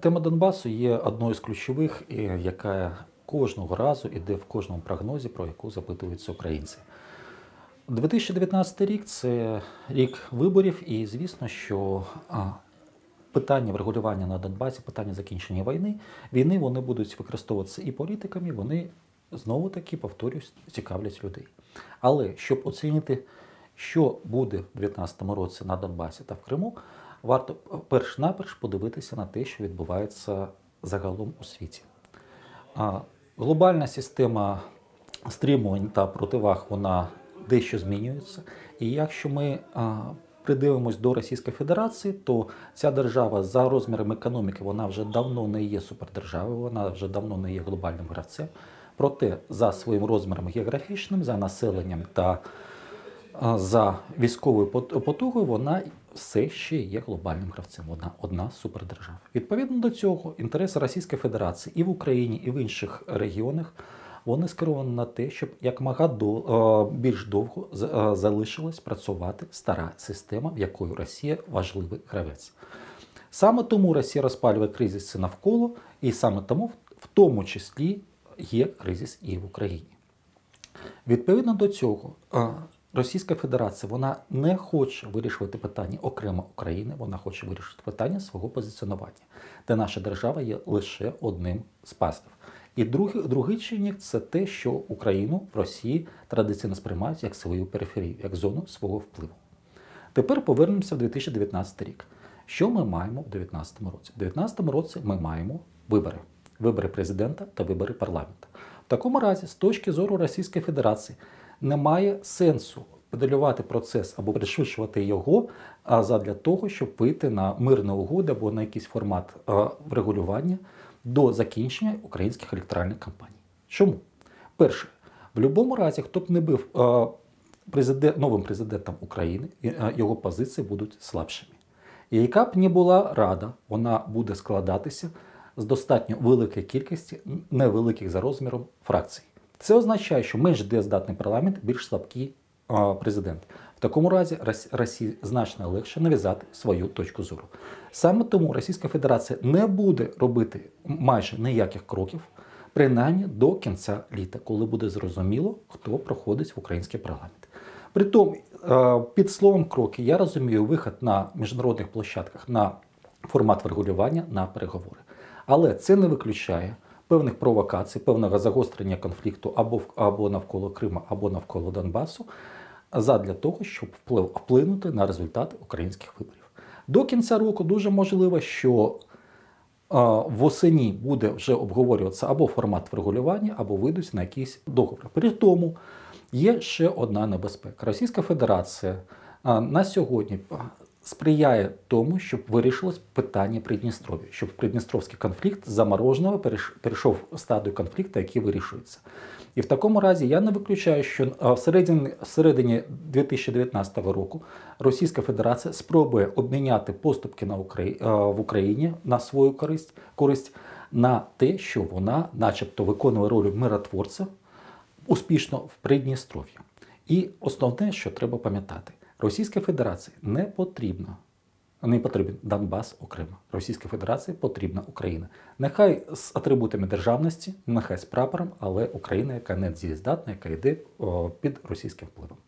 Тема Донбасу є одною з ключових, яка кожного разу іде в кожному прогнозі, про яку запитуються українці. 2019 рік це рік виборів, і звісно, що питання врегулювання на Донбасі, питання закінчення війни, війни вони будуть використовуватися і політиками, вони знову таки, повторюсь, цікавлять людей. Але щоб оцінити, що буде в 2019 році на Донбасі та в Криму, варто перш наперш подивитися на те, що відбувається загалом у світі. Глобальна система стримувань та противаг вона дещо змінюється. І якщо ми придивимось до Російської Федерації, то ця держава за розміром економіки вона вже давно не є супердержавою, вона вже давно не є глобальним гравцем. Проте за своїм розміром географічним, за населенням та за військовою потугою, вона все ще є глобальним гравцем. Вона одна з супердержав. Відповідно до цього, інтереси Російської Федерації і в Україні, і в інших регіонах вони скеровані на те, щоб якомога до, е, більш довго е, залишилась працювати стара система, в якої Росія важливий гравець. Саме тому Росія розпалює кризиси навколо, і саме тому, в тому числі, є кризис і в Україні. Відповідно до цього, е, Російська Федерація вона не хоче вирішувати питання окремо України, вона хоче вирішити питання свого позиціонування, де наша держава є лише одним з пастив. І другий, другий чинник це те, що Україну в Росії традиційно сприймають як свою периферію, як зону свого впливу. Тепер повернемося в 2019 рік. Що ми маємо в 2019 році? В 2019 році ми маємо вибори: вибори президента та вибори парламенту. В такому разі, з точки зору Російської Федерації, немає сенсу педалювати процес або пришвидшувати його а задля того, щоб вийти на мирну угоду або на якийсь формат врегулювання до закінчення українських електоральних кампаній. Чому? Перше, в будь-якому разі, хто б не був президент, новим президентом України, його позиції будуть слабшими. І яка б не була рада, вона буде складатися з достатньо великої кількості невеликих за розміром фракцій. Це означає, що менш дездатний парламент більш слабкий президент. В такому разі Рос- Росії значно легше нав'язати свою точку зору. Саме тому Російська Федерація не буде робити майже ніяких кроків, принаймні до кінця літа, коли буде зрозуміло, хто проходить в український парламент. Притом, під словом кроки я розумію вихід на міжнародних площадках на формат врегулювання на переговори. Але це не виключає певних провокацій, певного загострення конфлікту або, або навколо Криму, або навколо Донбасу, задля того, щоб вплив, вплинути на результати українських виборів. До кінця року дуже можливо, що восені буде вже обговорюватися або формат врегулювання, або вийдуть на якийсь договір. При тому є ще одна небезпека. Російська Федерація на сьогодні сприяє тому, щоб вирішилось питання Придністров'я, щоб Придністровський конфлікт замороженого перейшов стадію конфлікту, який вирішується. І в такому разі я не виключаю, що всередині 2019 року Російська Федерація спробує обміняти поступки на Украї... в Україні на свою користь, користь на те, що вона, начебто, виконує роль миротворця успішно в Придністров'ї. І основне, що треба пам'ятати, Російській Федерації не потрібно. Не потрібен Донбас окремо. Російській Федерації потрібна Україна. Нехай з атрибутами державності, нехай з прапором, але Україна, яка не дієздатна, яка йде о, під російським впливом.